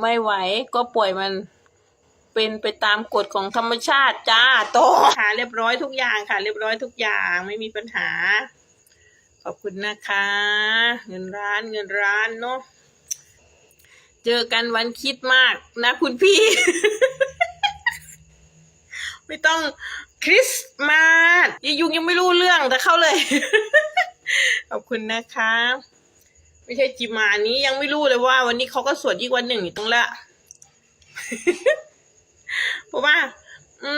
ไม่ไหวก็ปล่อยมันเป็นไปตามกฎของธรรมชาติจ้าโตค่ะเรียบร้อยทุกอย่างค่ะ เรียบร้อยทุกอย่างไม่มีปัญหา ขอบคุณนะคะ เงินร้านเงินร้านเนาะเจอกันวันคิดมากนะคุณพี่ ไม่ต้องคริสต์มาสยายยุงยังไม่รู้เรื่องแต่เข้าเลย ขอบคุณนะคะ ไม่ใช่จิมานี้ยังไม่รู้เลยว่า วันนี้เขาก็สวดยิ่วันหนึ่งอยู่ตรงละเพราะว่า อื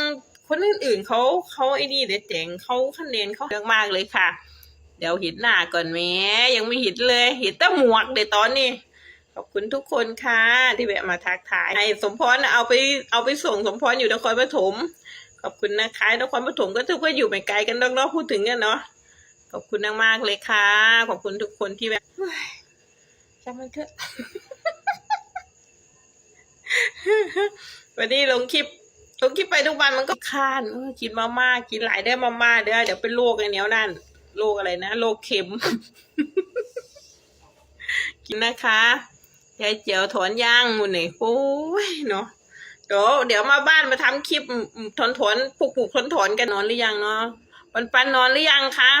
ม คนอื่นๆเขาเขาไอ้นี่เด็ดเจ๋งเขาคะแนนเขาเยอะมากเลยค่ะ เดี๋ยวเห็นหน้าก่อนแม้ยังไม่เห็นเลย เห็นแต่หมวกเดี๋ยวตอนนี้ขอบคุณทุกคนค่ะ ที่แวะมาทักทายให้สมพรเอาไปเอาไปส่งสมพรอยู่นครปฐมขอบคุณนะคะนครปฐมก็ถือว่าอยู่ไม่ไกลกันนอกๆพูดถึงกันเนาะขอบคุณมากๆเลยค่ะ ขอบคุณทุกคนที่แบบ เฮ้ยช่างมันเถอะวันนี้ลงคลิปลงคลิปไปทุกวันมันก็คานเออกินมาม่ากินหลายได้มาม่าเด้อเดี๋ยวเป็นโรคไอ้เนี้ยนั่นโรคอะไรนะโรคเข็ม กินนะคะยายเจียวถอนย่างมูนี่โอ้ยเนาะเดี๋ยวเดี๋ยวมาบ้านมาทำคลิปถอนถอนปลูกปลูกถอนถอนกันนอนหรือยังเนาะปันปันนอนหรือยังคะ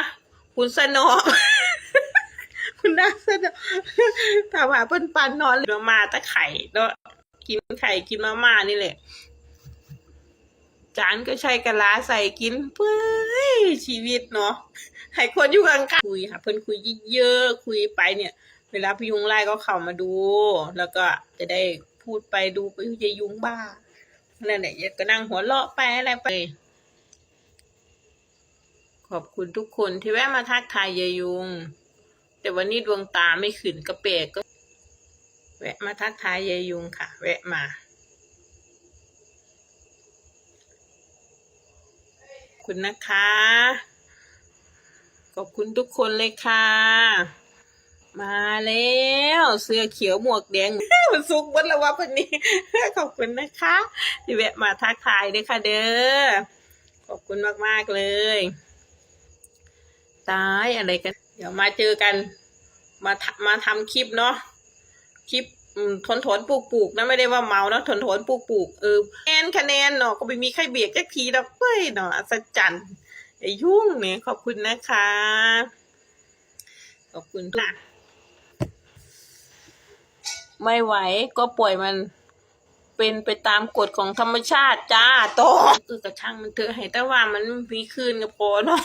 คุณสนอ คุณน่าสนอถามหาปันปันนอนหรือมาตะไข่เนาะกินไข่กินมาม่านี่แหละจานก็ใช้กะลาใส่กินเปื้ยชีวิตเนาะให้คนอยู่ข้างคุยค่ะ เพิ่อนคุยเยอะๆคุยไปเนี่ย เวลาพยุงไล่ก็เข้ามาดู แล้วก็จะได้พูดไปดูไปยายยุงบ้านั่นแหละก็นั่งหัวเราะไปอะไรไป ขอบคุณทุกคนที่แวะมาทักทายยายยุง แต่วันนี้ดวงตาไม่ขึ้นกระเปกก็ แวะมาทักทายยายยุงค่ะ แวะมา คุณนะคะ ขอบคุณทุกคนเลยค่ะ มาแล้ว เสื้อเขียวหมวกแดงมันซุกบนแล้ววะคนนี้ ขอบคุณนะคะที่แวะมาทักทายด้วยค่ะเด้อขอบคุณมาก ๆ เลย ตายอะไรกัน ดี๋ยวมาเจอกัน มามาทำคลิปเนาะคลิปทนทนปลูกปลูกนะไม่ได้ว่าเมาเนาะทนทนปลูกปลูกเออคะแนนคะแนนเนาะก็ไม่มีใครเบียดจักทีดอกเว้ยเนาะอัศจรรย์ไอ้ยุ่งเนี่ยขอบคุณนะคะ ขอบคุณค่ะไม่ไหวก็ปล่อยมันเป็นไปตามกฎของธรรมชาติจ้าโตเออกระช่างมันเถอะให้แต่ว่ามันมีคืนก็พอเนาะ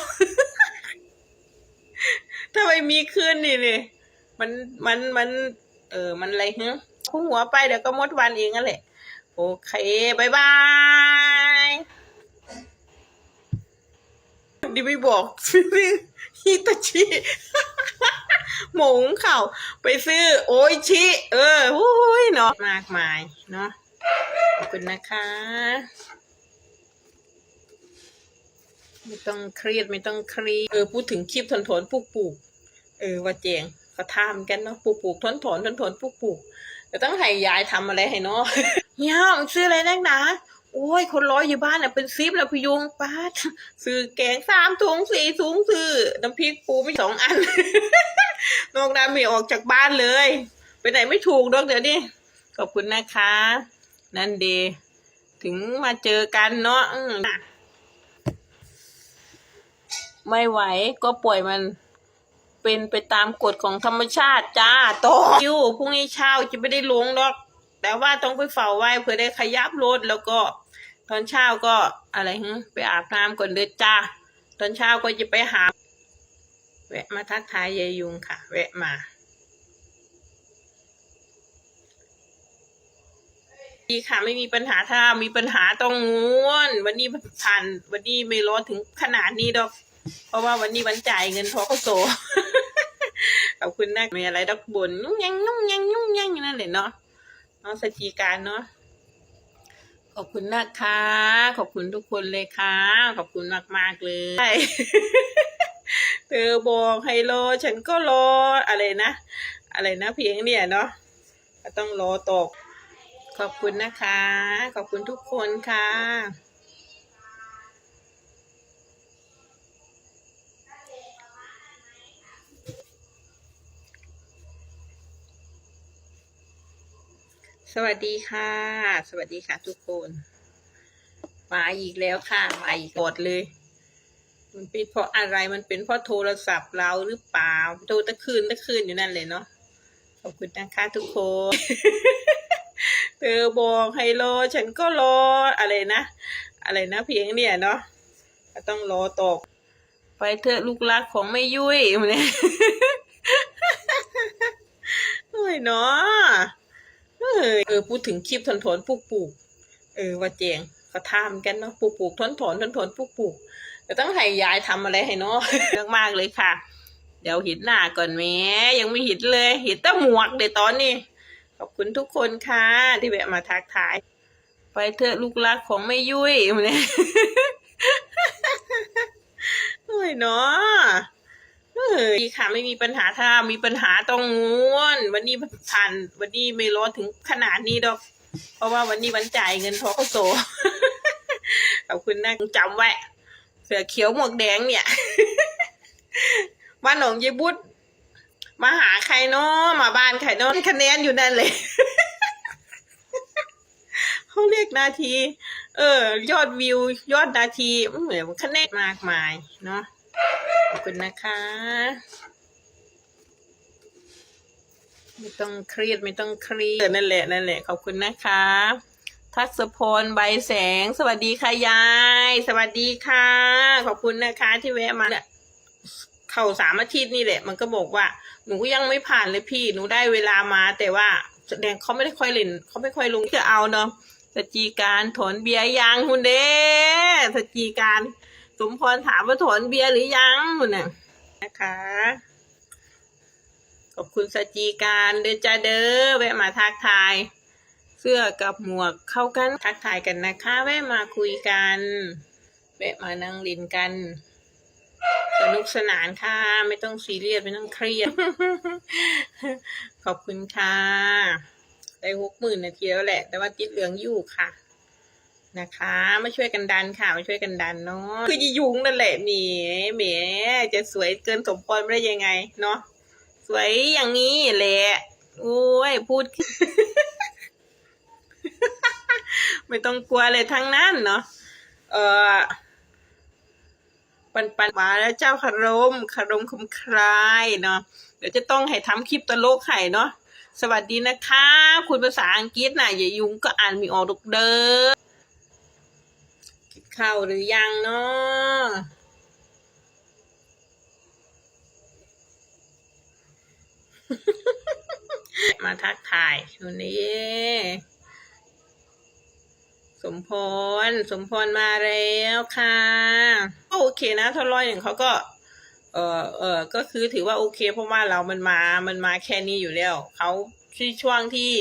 ถ้าไม่มีคืนนี่นี่มันมันมัน เออมันอะไรฮะคุ้งหัวไปเดี๋ยวก็มดวันเองนั่นแหละ โอเคบายบายดิไม่บอกซื้อฮิตาชิหมงเข่าไปซื้อ โอ้ยชิ เออโอ้ยเนาะมากมายเนาะขอบคุณนะคะไม่ต้องเครียดไม่ต้องเครียดเออพูดถึงคลิปถนถนปลูกปลูก ออว่าเจงก็ทำกันเนาะปลูกปลูกถนถนถนถนปลูกปลูกแต่ต้องให้ยายทำอะไรให้เนาะเฮียมึงซื้ออะไรนักหนาโอ้ย คนร้อยอยู่บ้านเนี่ยเป็นซิปแล้วพยุงป้าดซื้อแกงสามถุงสี่ถุงซื้อน้ำพริกปูไม่สองอันนอกนั้นไม่ออกจากบ้านเลย ไปไหนไม่ถูกดอกเดี๋ยวนี้ขอบคุณนะคะ นั่นดีถึงมาเจอกันเนาะไม่ไหวก็ปล่อยมัน เป็นไปตามกฎของธรรมชาติจ้าโตคิวพรุ่งนี้เช้าจะไม่ได้ลงหรอก แต่ว่าต้องไปเฝ้าไว้เพื่อได้ขยับรถแล้วก็ ตอนเช้าก็อะไรฮึไปอาบน้ำก่อนเด้อจ้า ตอนเช้าก็จะไปหา แวะมาทักทายยายยุงค่ะ แวะมาดีค่ะไม่มีปัญหาถ้ามีปัญหาต้องง้วน วันนี้ผ่านวันนี้ไม่ร้อนถึงขนาดนี้ดอก เพราะว่าวันนี้วันจ่ายเงินทอ เขาโซขอบคุณนะมีอะไรดอกบนนุ่งยังนุ่งยังนุ่งยังนั่นแหละเนาะเนาะสจีการเนาะขอบคุณนะคะ ขอบคุณทุกคนเลยค่ะ ขอบคุณมากมากๆเลย เธอบอกให้รอฉันก็รออะไรนะ อะไรนะเพียงเนี่ยเนาะก็ต้องรอตก ขอบคุณนะคะ ขอบคุณทุกคนค่ะ สวัสดีค่ะ สวัสดีค่ะทุกคน มาอีกแล้วค่ะ มาอีกกดเลย มันเป็นเพราะอะไรมันเป็นเพราะโทรศัพท์เราหรือเปล่าโทรตะคืนตะคืนอยู่นั่นเลยเนาะขอบคุณนะคะทุกคน เธอบอกให้รอฉันก็รออะไรนะ อะไรนะเพียงเนี่ยเนาะต้องรอตก ไปเถอะลูกรักของไม่ยุ้ยเนี่ยโอ้ยเนาะ เออเออพูดถึงคลิปถนถนปลูกปลูกเออว่าเจงก็ทำกันเนาะปลูกปลูกถนถนถนถนปลูกปลูกเดี๋ยวต้องให้ยายทำอะไรให้เนาะเรื่องมากเลยค่ะ เดี๋ยวห็นหน้าก่อนแม้ยังไม่ห็นเลยห็นต่หมวกเดี๋ยวตอนนี้ ขอบคุณทุกคนค่ะ ที่แวะมาทักทาย ไปเถอะลูกรักของไม่ยุ้ยเนี่ยโอ้ยเนาะ ดีค่ะไม่มีปัญหาถ้ามีปัญหาต้องง้วน วันนี้ผ่านวันนี้ไม่ร้อนถึงขนาดนี้ดอก เพราะว่าวันนี้วันจ่ายเงินทอเขาโซขอบคุณนะจำไว้เสือเขียวหมวกแดงเนี่ยบ้านหนองยีบุตรมาหาใครเนาะมาบ้านใครเนาะคะแนนอยู่นั่นเลยเขาเรียกนาที เออ ยอดวิวยอดนาทีเหมือนคะแนนมากมายเนาะ อบคุณนะคะ ไม่ต้องเครียดไม่ต้องเครียดนั่นแหละนั่นแหละขอบคุณนะคะ ทักษพลใบแสง สวัสดีค่ะยาย สวัสดีค่ะ ขอบคุณนะคะ ที่แวะมาเนี่ยเข้าสามอาทิตย์นี่แหละ มันก็บอกว่า หนูก็ยังไม่ผ่านเลยพี่หนูได้เวลามา แต่ว่าแสดงเขาไม่ได้ค่อยเล่นเขาไม่ค่อยลงจะเอาเนาะสจีการถอนเบียร์ยังคุณเด้สจีการ สมพรถามว่าถอนเบียร์หรือยังคุณน่ะนะคะ ขอบคุณสจีการเดจาเดอแวะมาทักทาย เสื้อกับหมวกเข้ากันทักทายกันนะคะ แวะมาคุยกันแวะมานั่งลินกัน สนุกสนานค่ะ ไม่ต้องซีเรียสไม่ต้องเครียด ขอบคุณค่ะ ได้หกหมื่นนาทีแล้วแหละ แต่ว่าติดเหลืองอยู่ค่ะ นะคะ มาช่วยกันดันค่ะ มาช่วยกันดันเนาะ คือยียุงนั่นแหละหมแหมีจะสวยเกินสมพรไม่ได้ยังไง เนาะ สวยอย่างนี้แหละ โอ้ย พูด ไม่ต้องกลัวเลยทั้งนั้นเนาะ เออปันปันมาแล้วเจ้าคารมคารมคมคลายเนาะ เดี๋ยวจะต้องให้ทำคลิปตลกไข่เนาะสวัสดีนะคะ คุณภาษาอังกฤษน่ะอย่ายุงก็อ่านมีออกดกเด้อ กินข้าหรือยังเนาะมาทักทายวันนี้สมพร สมพรมาแล้วค่ะก็โอเคนะถ้าร้อยหนึ่งเขาก็ เออเออก็คือถือว่าโอเค เพราะว่าเรามันมา มันมาแค่นี้อยู่แล้ว เขาที่ช่วงที่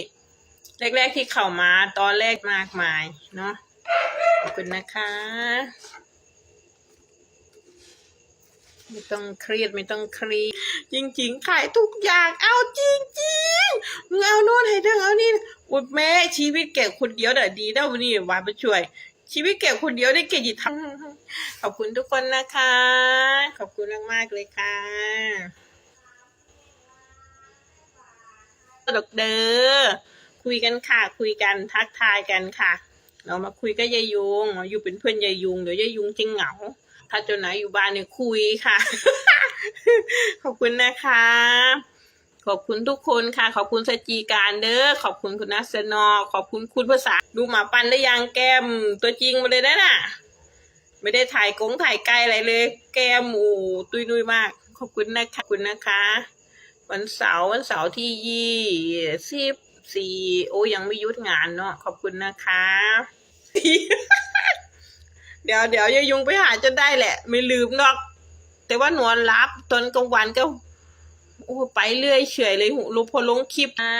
แรก ๆ ที่เข้ามาตอนแรกมากมาย เนาะ ขอบคุณนะคะ ไม่ต้องเครียดไม่ต้องเครียดจริง ๆ ขายทุกอย่าง เอาจริงๆมึงเอาโน่นให้เธอเอานี่อุดแม่ชีวิตแก่คนเดียวเด้อดีเด้วันนี้วานไปช่วย ชีวิตแก่คนเดียวได้เก่งจิตทำขอบคุณทุกคนนะคะ ขอบคุณมากๆเลยค่ะดอกเด้อคุยกันค่ะ คุยกันทักทายกันค่ะ เรามาคุยกับยายยุงมาอยู่เป็นเพื่อนยายยุงเดี๋ยวยายยุงจริงเหงา ถ้าเจนไหนอยู่บ้านเนี่ยคุยค่ะ ขอบคุณนะคะ ขอบคุณทุกคนค่ะ ขอบคุณสจีการเด้อ ขอบคุณคุณนัสนอ ขอบคุณคุณภาษา ดูหมาปันได้ยังแก้มตัวจริงมาเลยนะน่ะ ไม่ได้ถ่ายกงถ่ายไกลอะไรเลย แก้มอ้ตุยนุยมาก ขอบคุณนะคะขอบคุณนะคะ วันเสาร์วันเสาร์ที่ยี่สิบ สี่โอ้ยังไม่ยุดงานเนาะขอบคุณนะคะ เดี๋ยวเดี๋ยวยายยุงไปหาจนได้แหละ ไม่ลืมหรอก แต่ว่านอนรับตอนกลางวันก็โอ้ไปเรื่อยเฉยเลยหูรูพอลงคลิปอ่า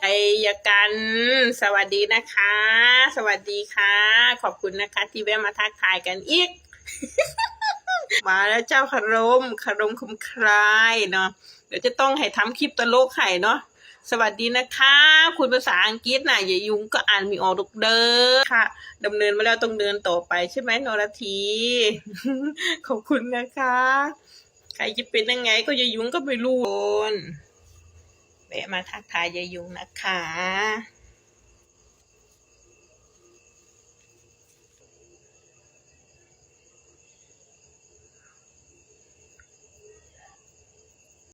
ไอยกัน สวัสดีนะคะ สวัสดีค่ะ ขอบคุณนะคะ ที่แวะมาทักทายกันอีก มาแล้วเจ้าคารมคารมคมคลายเนาะเดี๋ยวจะต้องให้ทำคลิปตลกไข่เนาะสวัสดีนะคะ คุณภาษาอังกฤษน่ะอย่ายุงก็อ่านมีออกดอกเด้อค่ะดำเนินมาแล้วต้องเดินต่อไปใช่ไหมนรทีขอบคุณนะคะ ใครจะเป็นยังไงก็อย่ายุงก็ไม่รู้แวะมาทักทายยายยุงนะคะ